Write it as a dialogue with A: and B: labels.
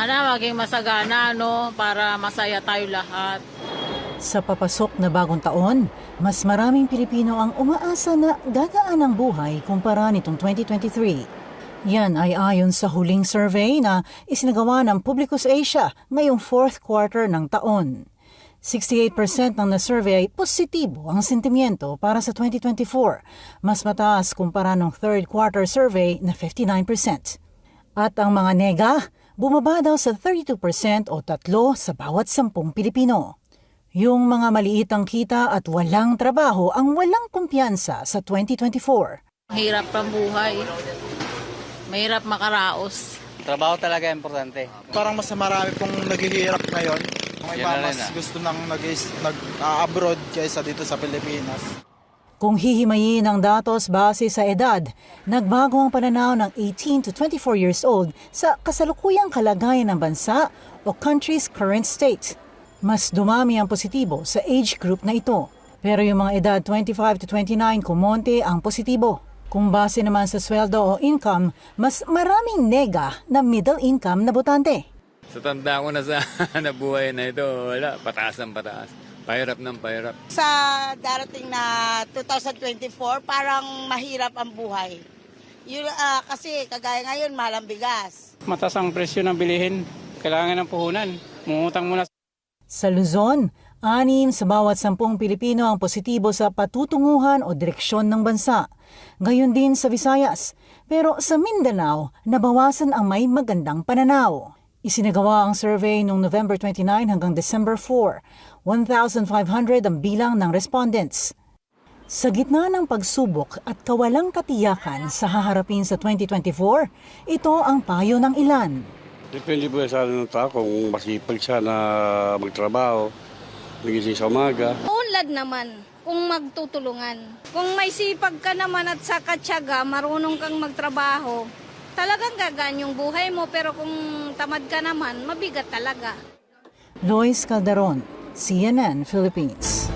A: Sana maging masagana, no? Para masaya tayo lahat.
B: Sa papasok na bagong taon, mas maraming Pilipino ang umaasa na gagaan ang buhay kumpara nitong 2023. Yan ay ayon sa huling survey na isinagawa ng Publicus Asia ngayong fourth quarter ng taon. 68% ng na-survey ay positibo ang sentimiento para sa 2024, mas mataas kumpara ng third quarter survey na 59%. At ang mga nega, bumaba daw sa 32% o tatlo sa bawat sampung Pilipino. Yung mga maliit ang kita at walang trabaho ang walang kumpiyansa sa 2024.
A: Hirap ang buhay. Mahirap makaraos.
C: Trabaho talaga importante.
D: Parang mas marami pong naghihirap ngayon.
C: Yan
D: iba mas
C: ah.
D: gusto nang nag-abroad kaysa dito sa Pilipinas.
B: Kung hihimayin ang datos base sa edad, nagbago ang pananaw ng 18 to 24 years old sa kasalukuyang kalagayan ng bansa o country's current state. Mas dumami ang positibo sa age group na ito. Pero yung mga edad 25 to 29 kumonte ang positibo. Kung base naman sa sweldo o income, mas maraming nega na middle income na botante.
E: Sa tanda ko na sa nabuhay na ito, wala, pataas ng pataas. Pahirap ng pahirap.
F: sa darating na 2024, parang mahirap ang buhay. Yun, ah, kasi kagaya ngayon, mahal ang bigas.
G: Mataas ang presyo ng bilihin. Kailangan ng puhunan. Mungutang muna
B: Sa Luzon, anim sa bawat sampung Pilipino ang positibo sa patutunguhan o direksyon ng bansa. Gayon din sa Visayas. Pero sa Mindanao, nabawasan ang may magandang pananaw. Isinagawa ang survey noong November 29 hanggang December 4. 1,500 ang bilang ng respondents. Sa gitna ng pagsubok at kawalang katiyakan sa haharapin sa 2024, ito ang payo ng ilan.
H: Depende po sa ano ng tao kung masipag siya na magtrabaho, nagising sa umaga.
I: Unlad naman kung magtutulungan. Kung may sipag ka naman at sa katsaga, marunong kang magtrabaho, talagang gagaan yung buhay mo. Pero kung tamad ka naman, mabigat talaga.
B: Lois Calderon, CNN Philippines.